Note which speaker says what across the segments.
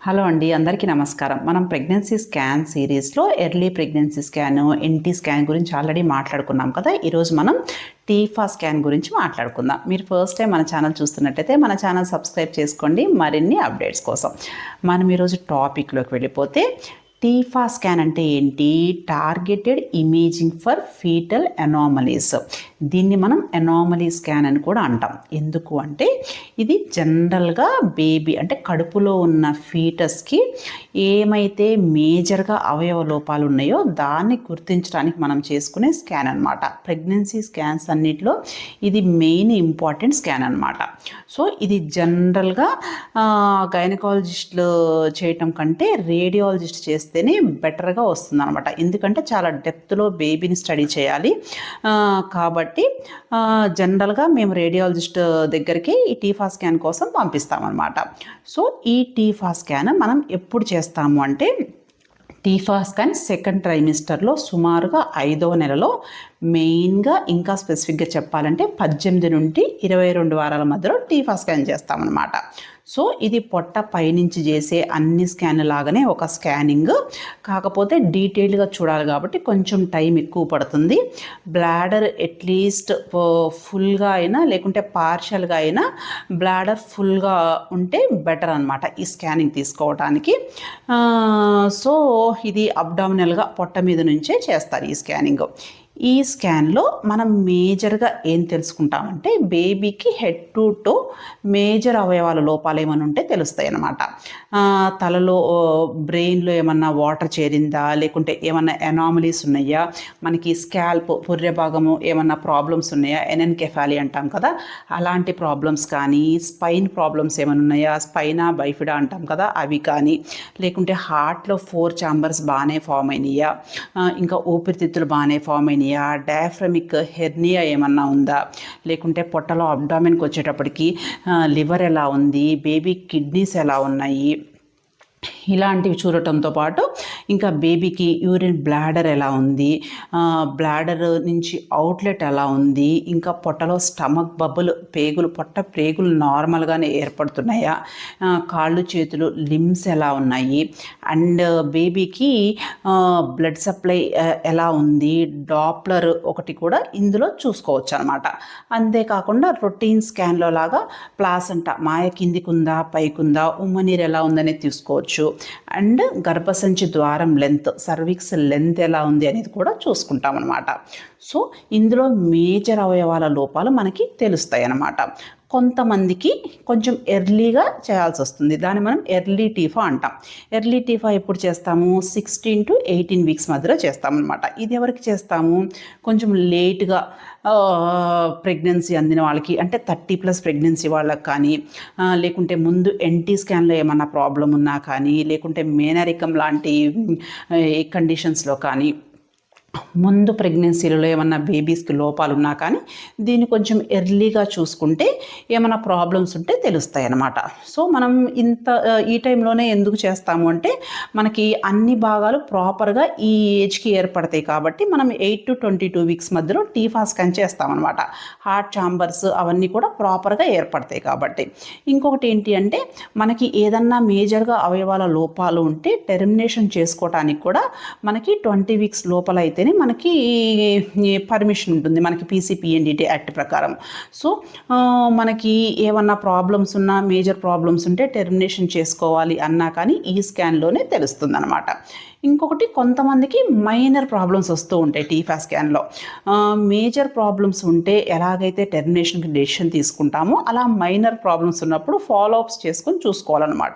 Speaker 1: Hello అండి అందరికీ నమస్కారం. మనం ప్రెగ్నెన్సీ స్కాన్ సిరీస్లో early pregnancy scan NT scan గురించి ఆల్రెడీ మాట్లాడుకున్నాం కదా. ఈరోజు మనం టీఫా స్కాన్ గురించి మాట్లాడుకుందాం. మీరు ఫస్ట్ టైం మన ఛానల్ చూస్తున్నట్టయితే మన ఛానల్ సబ్స్క్రైబ్ చేసుకోండి. మరిన్ని అప్డేట్స్ కోసం మనం ఈరోజు టాపిక్లోకి వెళ్ళిపోతే టీఫా స్కాన్ అంటే ఏంటి? Targeted imaging for fetal anomalies దీన్ని మనం ఎనామలీ స్కాన్ అని కూడా అంటాం. ఎందుకు అంటే ఇది జనరల్గా బేబీ అంటే కడుపులో ఉన్న ఫీటస్కి ఏమైతే మేజర్గా అవయవ లోపాలు ఉన్నాయో దాన్ని గుర్తించడానికి మనం చేసుకునే స్కాన్ అనమాట ప్రెగ్నెన్సీ స్కాన్స్ అన్నిటిలో ఇది మెయిన్ ఇంపార్టెంట్ స్కాన్ అనమాట సో ఇది జనరల్గా గైనకాలజిస్టులు చేయటం కంటే రేడియాలజిస్ట్ చేస్తేనే బెటర్గా వస్తుంది అనమాట ఎందుకంటే చాలా డెప్త్లో బేబీని స్టడీ చేయాలి. కాబట్టి జనరల్గా మేము రేడియాలజిస్ట్ దగ్గరికి ఈ టీఫా స్కాన్ కోసం పంపిస్తామన్నమాట. సో ఈ టీఫా స్కాన్ మనం ఎప్పుడు చేస్తాము అంటే టీఫా స్కాన్ సెకండ్ ట్రైమిస్టర్లో సుమారుగా ఐదవ నెలలో మెయిన్గా ఇంకా స్పెసిఫిక్గా చెప్పాలంటే పద్దెనిమిది నుండి ఇరవై రెండు వారాల మధ్యలో టీఫా స్కాన్ చేస్తామన్నమాట. సో ఇది పొట్ట పైనుంచి చేసే అన్ని స్కాన్ లాగానే ఒక స్కానింగ్. కాకపోతే డీటెయిల్గా చూడాలి కాబట్టి కొంచెం టైం ఎక్కువ పడుతుంది. బ్లాడర్ అట్లీస్ట్ ఫుల్గా అయినా లేకుంటే పార్షల్గా అయినా బ్లాడర్ ఫుల్గా ఉంటే బెటర్ అనమాట ఈ స్కానింగ్ తీసుకోవడానికి సో ఇది అబ్డామినల్గా పొట్ట మీద నుంచే చేస్తారు ఈ స్కానింగ్. ఈ స్కాన్లో మనం మేజర్గా ఏం తెలుసుకుంటామంటే బేబీకి హెడ్ టు టో మేజర్ అవయవాల లోపాలు ఏమైనా ఉంటే తెలుస్తాయి అన్నమాట. తలలో బ్రెయిన్లో ఏమన్నా వాటర్ చేరిందా? లేకుంటే ఏమన్నా ఎనామలీస్ ఉన్నాయా? మనకి స్కాల్ప్ పుర్రె భాగము ఏమన్నా ప్రాబ్లమ్స్ ఉన్నాయా? ఎనెన్కెఫాలి అంటాం కదా. అలాంటి ప్రాబ్లమ్స్ కానీ స్పైన్ ప్రాబ్లమ్స్ ఏమైనా ఉన్నాయా? స్పైనా బైఫిడా అంటాం కదా అవి కానీ. లేకుంటే హార్ట్లో ఫోర్ ఛాంబర్స్ బాగానే ఫామ్ అయినాయా? ఇంకా ఊపిరితిత్తులు బాగానే ఫామ్ అయినాయి? డయాఫ్రమిక్ హెర్నియా ఏమన్నా ఉందా? లేకుంటే పొట్టలో అబ్డామిన్కి వచ్చేటప్పటికి లివర్ ఎలా ఉంది? బేబీ కిడ్నీస్ ఎలా ఉన్నాయి? ఇలాంటివి చూడటంతో పాటు ఇంకా బేబీకి యూరిన్ బ్లాడర్ ఎలా ఉంది? బ్లాడర్ నుంచి అవుట్లెట్ ఎలా ఉంది? ఇంకా పొట్టలో స్టమక్ బబ్బులు పేగులు పొట్ట పేగులు నార్మల్గానే ఏర్పడుతున్నాయా? కాళ్ళు చేతులు లిమ్స్ ఎలా ఉన్నాయి? అండ్ బేబీకి బ్లడ్ సప్లై ఎలా ఉంది? డాప్లర్ ఒకటి కూడా ఇందులో చూసుకోవచ్చు అనమాట అంతేకాకుండా రొటీన్ స్కాన్లో లాగా ప్లాసంట మాయ కిందికి ఉందా పైకి ఉమ్మనీరు ఎలా ఉందనేది తీసుకోవచ్చు. అండ్ గర్భసంచి ద్వారా లెంత్ సర్వీక్స్ లెంత్ ఎలా ఉంది అనేది కూడా చూసుకుంటాం అనమాట సో ఇందులో మేజర్ అవయవాల లోపాలు మనకి తెలుస్తాయి అన్నమాట కొంతమందికి కొంచెం ఎర్లీగా చేయాల్సి వస్తుంది. దాన్ని మనం ఎర్లీ టీఫా అంటాం. ఎర్లీ టీఫా ఎప్పుడు చేస్తాము? సిక్స్టీన్ టు ఎయిటీన్ వీక్స్ మధ్యలో చేస్తామన్నమాట. ఇది ఎవరికి చేస్తాము? కొంచెం లేట్గా ప్రెగ్నెన్సీ అందిన వాళ్ళకి అంటే థర్టీ ప్లస్ ప్రెగ్నెన్సీ వాళ్ళకి కానీ లేకుంటే ముందు ఎన్టీ స్కాన్లో ఏమన్నా ప్రాబ్లం ఉన్నా కానీ లేకుంటే మేనరికం లాంటి కండిషన్స్లో కానీ ముందు ప్రెగ్నెన్సీలలో ఏమన్నా బేబీస్కి లోపాలు ఉన్నా కానీ దీన్ని కొంచెం ఎర్లీగా చూసుకుంటే ఏమైనా ప్రాబ్లమ్స్ ఉంటే తెలుస్తాయి అన్నమాట సో మనం ఇంత ఈ టైంలోనే ఎందుకు చేస్తాము అంటే మనకి అన్ని భాగాలు ప్రాపర్గా ఈ ఏజ్కి ఏర్పడతాయి కాబట్టి మనం eight to twenty two weeks మధ్యలో టీఫా స్కాన్ చేస్తామన్నమాట. హార్ట్ ఛాంబర్స్ అవన్నీ కూడా ప్రాపర్గా ఏర్పడతాయి కాబట్టి. ఇంకొకటి ఏంటి అంటే మనకి ఏదన్నా మేజర్గా అవయవాల లోపాలు ఉంటే టెర్మినేషన్ చేసుకోవటానికి కూడా మనకి ట్వంటీ వీక్స్ లోపల అయితేనే మనకి పర్మిషన్ ఉంటుంది. మనకి పీసీపీఎన్డిటీ యాక్ట్ ప్రకారం. సో మనకి ఏమన్నా ప్రాబ్లమ్స్ ఉన్నా మేజర్ ప్రాబ్లమ్స్ ఉంటే టెర్మినేషన్ చేసుకోవాలి అన్నా కానీ ఈ స్కాన్లోనే తెలుస్తుంది అనమాట ఇంకొకటి కొంతమందికి మైనర్ ప్రాబ్లమ్స్ వస్తూ ఉంటాయి టీఫా స్కాన్లో మేజర్ ప్రాబ్లమ్స్ ఉంటే ఎలాగైతే టెర్మినేషన్కి డెసిషన్ తీసుకుంటామో అలా మైనర్ ప్రాబ్లమ్స్ ఉన్నప్పుడు ఫాలో అప్స్ చేసుకొని చూసుకోవాలన్నమాట.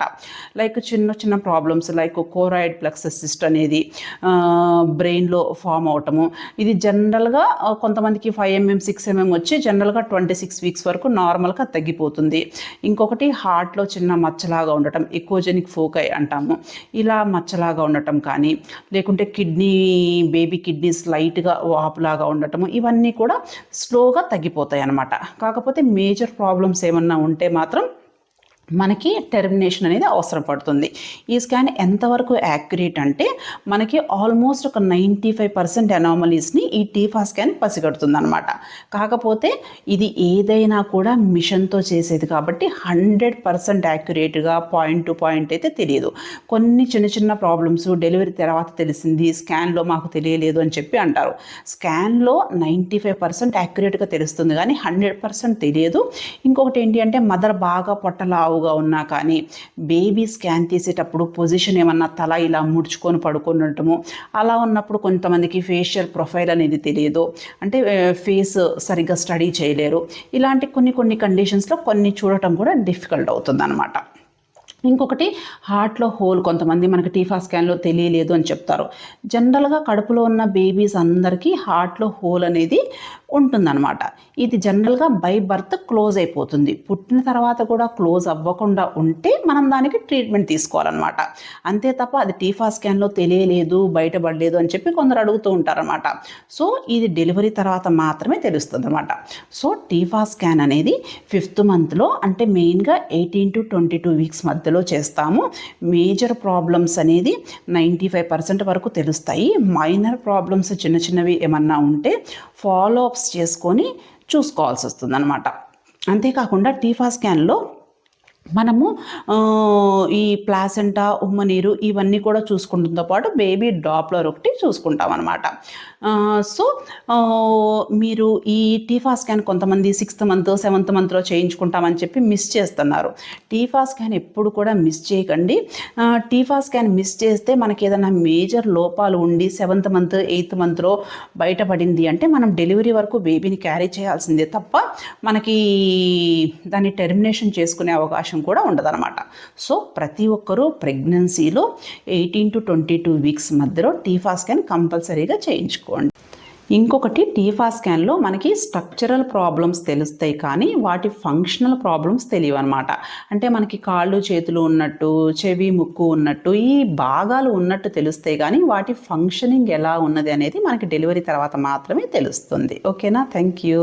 Speaker 1: లైక్ చిన్న చిన్న problems like choroid plexus cyst అనేది బ్రెయిన్లో ఫామ్ అవటము. ఇది జనరల్గా కొంతమందికి ఫైవ్ ఎంఎం సిక్స్ ఎంఎం వచ్చి జనరల్గా ట్వంటీ సిక్స్ వీక్స్ వరకు నార్మల్గా తగ్గిపోతుంది. ఇంకొకటి హార్ట్లో చిన్న మచ్చలాగా ఉండటం ఎకోజెనిక్ ఫోకై అంటాము. ఇలా మచ్చలాగా ఉండటం కానీ లేకుంటే కిడ్నీ బేబీ కిడ్నీస్ లైట్గా వాపులాగా ఉండటము ఇవన్నీ కూడా స్లోగా తగ్గిపోతాయి అన్నమాట కాకపోతే మేజర్ ప్రాబ్లమ్స్ ఏమన్నా ఉంటే మాత్రం మనకి టెర్మినేషన్ అనేది అవసరం పడుతుంది. ఈ స్కాన్ ఎంతవరకు యాక్యురేట్ అంటే మనకి ఆల్మోస్ట్ ఒక నైంటీ ఫైవ్ పర్సెంట్ అనామలీస్ని ఈ టీఫా స్కాన్ పసిగడుతుంది అనమాట కాకపోతే ఇది ఏదైనా కూడా మిషన్తో చేసేది కాబట్టి హండ్రెడ్ పర్సెంట్ యాక్యురేట్గా పాయింట్ టు పాయింట్ అయితే తెలియదు. కొన్ని చిన్న చిన్న ప్రాబ్లమ్స్ డెలివరీ తర్వాత తెలిసింది స్కాన్లో మాకు తెలియలేదు అని చెప్పి అంటారు. స్కాన్లో నైంటీ ఫైవ్ పర్సెంట్ యాక్యురేట్గా తెలుస్తుంది కానీ హండ్రెడ్ పర్సెంట్ తెలియదు. ఇంకొకటి ఏంటి అంటే మదర్ బాగా పొట్టలా లావుగా ఉన్నా కానీ బేబీ స్కాన్ తీసేటప్పుడు పొజిషన్ ఏమన్నా తల ఇలా ముడుచుకొని పడుకొని ఉండటము అలా ఉన్నప్పుడు కొంతమందికి ఫేషియల్ ప్రొఫైల్ అనేది తెలియదు. అంటే ఫేస్ సరిగ్గా స్టడీ చేయలేరు. ఇలాంటి కొన్ని కొన్ని కండిషన్స్లో కొన్ని చూడటం కూడా డిఫికల్ట్ అవుతుంది అనమాట ఇంకొకటి హార్ట్లో హోల్ కొంతమంది మనకి టీఫా స్కాన్లో తెలియలేదు అని చెప్తారు. జనరల్గా కడుపులో ఉన్న బేబీస్ అందరికీ హార్ట్లో హోల్ అనేది ఉంటుందన్నమాట. ఇది జనరల్గా బై బర్త్ క్లోజ్ అయిపోతుంది. పుట్టిన తర్వాత కూడా క్లోజ్ అవ్వకుండా ఉంటే మనం దానికి ట్రీట్మెంట్ తీసుకోవాలన్నమాట. అంతే తప్ప అది టీఫా స్కాన్లో తెలియలేదు బయటపడలేదు అని చెప్పి కొందరు అడుగుతూ ఉంటారనమాట సో ఇది డెలివరీ తర్వాత మాత్రమే తెలుస్తుంది అనమాట సో టీఫా స్కాన్ అనేది ఫిఫ్త్ మంత్లో అంటే మెయిన్గా eighteen to twenty two weeks మధ్యలో చేస్తాము. మేజర్ ప్రాబ్లమ్స్ అనేది నైంటీ ఫైవ్ పర్సెంట్ వరకు తెలుస్తాయి. మైనర్ ప్రాబ్లమ్స్ చిన్న చిన్నవి ఏమన్నా ఉంటే ఫాలోఅప్స్ చేసుకొని చూసుకోవాల్సి వస్తుంది అనమాట అంతేకాకుండా టీఫా స్కాన్లో మనము ఈ ప్లాసెంటా ఉమ్మనీరు ఇవన్నీ కూడా చూసుకుంటుంతో పాటు బేబీ డాప్లర్ ఒకటి చూసుకుంటాం అనమాట సో మీరు ఈ టీఫా స్కాన్ కొంతమంది సిక్స్త్ మంత్ సెవెంత్ మంత్లో చేయించుకుంటామని చెప్పి మిస్ చేస్తున్నారు. టీఫా స్కాన్ ఎప్పుడు కూడా మిస్ చేయకండి. టీఫా స్కాన్ మిస్ చేస్తే మనకి ఏదైనా మేజర్ లోపాలు ఉండి సెవెంత్ మంత్ ఎయిత్ మంత్లో బయటపడింది అంటే మనం డెలివరీ వరకు బేబీని క్యారీ చేయాల్సిందే తప్ప మనకి దాన్ని టెర్మినేషన్ చేసుకునే అవకాశం అవకాశం కూడా ఉండదన్నమాట. సో ప్రతి ఒక్కరూ ప్రెగ్నెన్సీలో eighteen to twenty two weeks మధ్యలో టీఫా స్కాన్ కంపల్సరీగా చేయించుకోండి. ఇంకొకటి టీఫా స్కాన్లో మనకి స్ట్రక్చరల్ ప్రాబ్లమ్స్ తెలుస్తాయి కానీ వాటి ఫంక్షనల్ ప్రాబ్లమ్స్ తెలియవు అనమాట అంటే మనకి కాళ్ళు చేతులు ఉన్నట్టు చెవి ముక్కు ఉన్నట్టు ఈ భాగాలు ఉన్నట్టు తెలుస్తాయి కానీ వాటి ఫంక్షనింగ్ ఎలా ఉన్నది అనేది మనకి డెలివరీ తర్వాత మాత్రమే తెలుస్తుంది. ఓకేనా? Thank you.